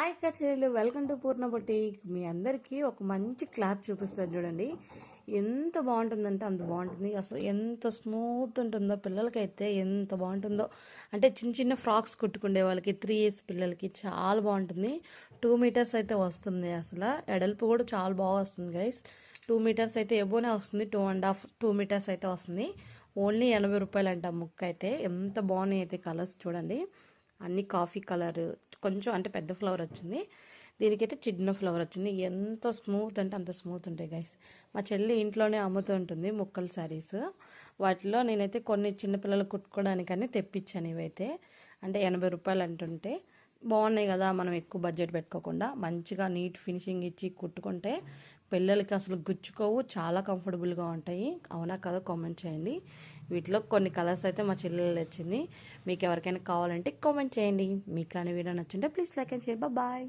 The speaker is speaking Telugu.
హాయ్ కచేరీలు వెల్కమ్ టు పూర్ణ బొటీక్. మీ అందరికీ ఒక మంచి క్లాత్ చూపిస్తారు చూడండి. ఎంత బాగుంటుందంటే అంత బాగుంటుంది. అసలు ఎంత స్మూత్ ఉంటుందో పిల్లలకైతే ఎంత బాగుంటుందో. అంటే చిన్న చిన్న ఫ్రాక్స్ కుట్టుకునే వాళ్ళకి త్రీ ఇయర్స్ పిల్లలకి చాలా బాగుంటుంది. టూ మీటర్స్ అయితే వస్తుంది అసలు. ఎడల్పు కూడా చాలా బాగా వస్తుంది గైస్ టూ మీటర్స్ అయితే ఎబోనే వస్తుంది. Two and half two meters అయితే వస్తుంది. ఓన్లీ ఎనభై రూపాయలు అంట ముక్క అయితే ఎంత బాగున్నాయి అయితే కలర్స్ చూడండి. అన్ని కాఫీ కలర్ కొంచెం అంటే పెద్ద ఫ్లవర్ వచ్చింది. దీనికైతే చిన్న ఫ్లవర్ వచ్చింది. ఎంత స్మూత్ అంటే అంత స్మూత్ ఉంటాయి గైస్ మా చెల్లి ఇంట్లోనే అమ్ముతూ ఉంటుంది ముక్కల శారీస్ వాటిలో నేనైతే కొన్ని చిన్నపిల్లలు కుట్టుకోవడానికని తెప్పించాను ఇవైతే. అంటే ఎనభై రూపాయలు అంటుంటే బాగున్నాయి కదా మనం ఎక్కువ బడ్జెట్ పెట్టుకోకుండా. మంచిగా నీట్ ఫినిషింగ్ ఇచ్చి కుట్టుకుంటే పిల్లలకి అసలు గుచ్చుకోవు చాలా కంఫర్టబుల్గా ఉంటాయి. అవునా కదా కామెంట్ చేయండి. వీటిలో కొన్ని కలర్స్ అయితే మా చెల్లెలు వచ్చింది మీకు ఎవరికైనా కావాలంటే కామెంట్ చేయండి. మీకు కానీ video నచ్చుంటే please like and share bye